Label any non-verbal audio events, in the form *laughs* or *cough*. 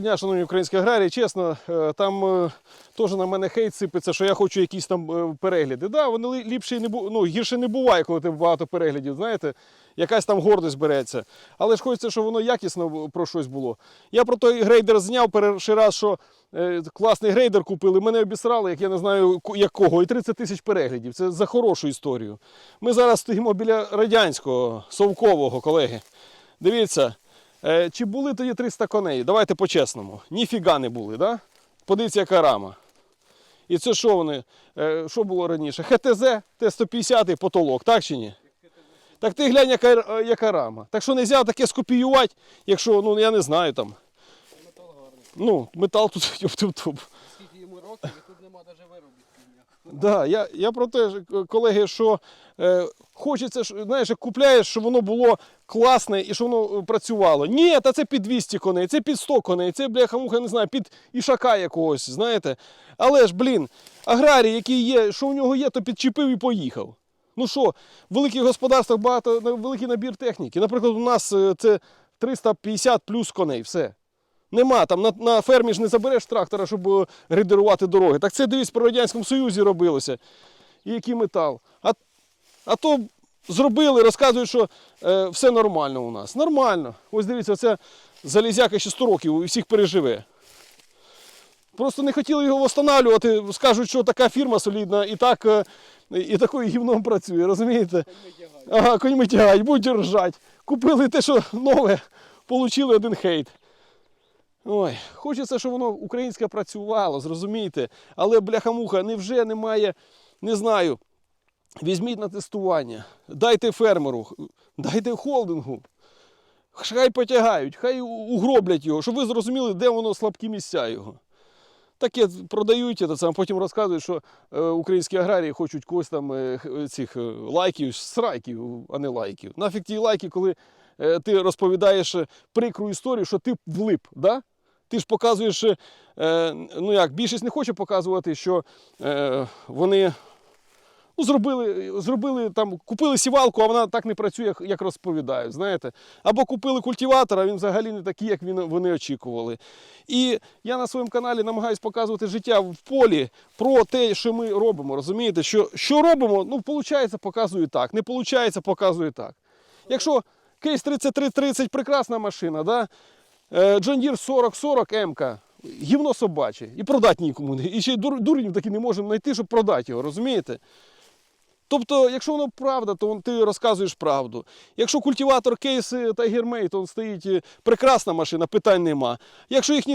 Дня, шановні українські аграрії, чесно, е, там е, теж на мене хейт сипеться, що я хочу якісь там е, перегляди. Да, вони лі- ліпше не бу... ну, гірше не буває, коли ти багато переглядів, знаєте, якась там гордость береться. Але ж хочеться, щоб воно якісно про щось було. Я про той грейдер зняв перший раз, що класний грейдер купили. Мене обісрали, як я не знаю якого, і 30 тисяч переглядів. Це за хорошу історію. Ми зараз стоїмо біля радянського, совкового, колеги. Дивіться. Е, чи були тоді 300 коней? Давайте по-чесному. Ніфіга не були, да? Подивіться, яка рама. І це що вони? Е, що було раніше? ХТЗ, Т-150 потолок, так чи ні? Так ти глянь, яка, е, яка рама. Так що не можна таке скопіювати, якщо, ну я не знаю там. Метал гарний. Ну, метал тут. *laughs* Скільки йому років, і тут нема навіть ніякого. Да, я, я про те, колеги, що е, хочеться, знаєш, купляєш, щоб воно було класне і щоб воно е, працювало. Ні, та це під 200 коней, це під 100 коней, це, бляха муха, не знаю, під ішака якогось, знаєте. Але ж, блін, аграрій, який є, що у нього є, то підчепив і поїхав. Ну що, в великих господарствах багато, великий набір техніки. Наприклад, у нас е, це 350 плюс коней, все. Нема там на, на фермі ж не забереш трактора, щоб е, дороги. Так це дивись при Радянському Союзі робилося. І який метал. А, а то зробили, розказують, що е, все нормально у нас. Нормально. Ось дивіться, це залізяка ще 100 років і всіх переживе. Просто не хотіли його встановлювати. Скажуть, що така фірма солідна і так е, і такою гівном працює, розумієте? Ага, коньми тягають, будуть ржать. Купили те, що нове, отримали один хейт. Ой, хочеться, щоб воно українське працювало, зрозумієте. Але бляха-муха, невже немає, не знаю. Візьміть на тестування, дайте фермеру, дайте холдингу. Хай потягають, хай угроблять його, щоб ви зрозуміли, де воно слабкі місця його. Таке продають, саме, потім розказують, що е, українські аграрії хочуть когось там е, цих е, лайків, срайків, а не лайків. Нафіг ті лайки, коли ти розповідаєш прикру історію, що ти влип, да? Ти ж показуєш, е, ну як, більшість не хоче показувати, що е, вони ну, зробили, зробили там, купили сівалку, а вона так не працює, як, розповідають. Знаєте? Або купили культиватор, а він взагалі не такий, як вони очікували. І я на своєму каналі намагаюся показувати життя в полі про те, що ми робимо. Розумієте, що, що робимо, ну, виходить, показую так. Не виходить, показую так. Якщо кейс 3330 прекрасна машина, да? Е, John Deere 4040 МК, гівно собаче, і продати нікому. І ще й дурнів таки не можемо знайти, щоб продати його, розумієте? Тобто, якщо воно правда, то ти розказуєш правду. Якщо культиватор кейс Tiger Mate, то стоїть е, прекрасна машина, питань нема. Якщо їхні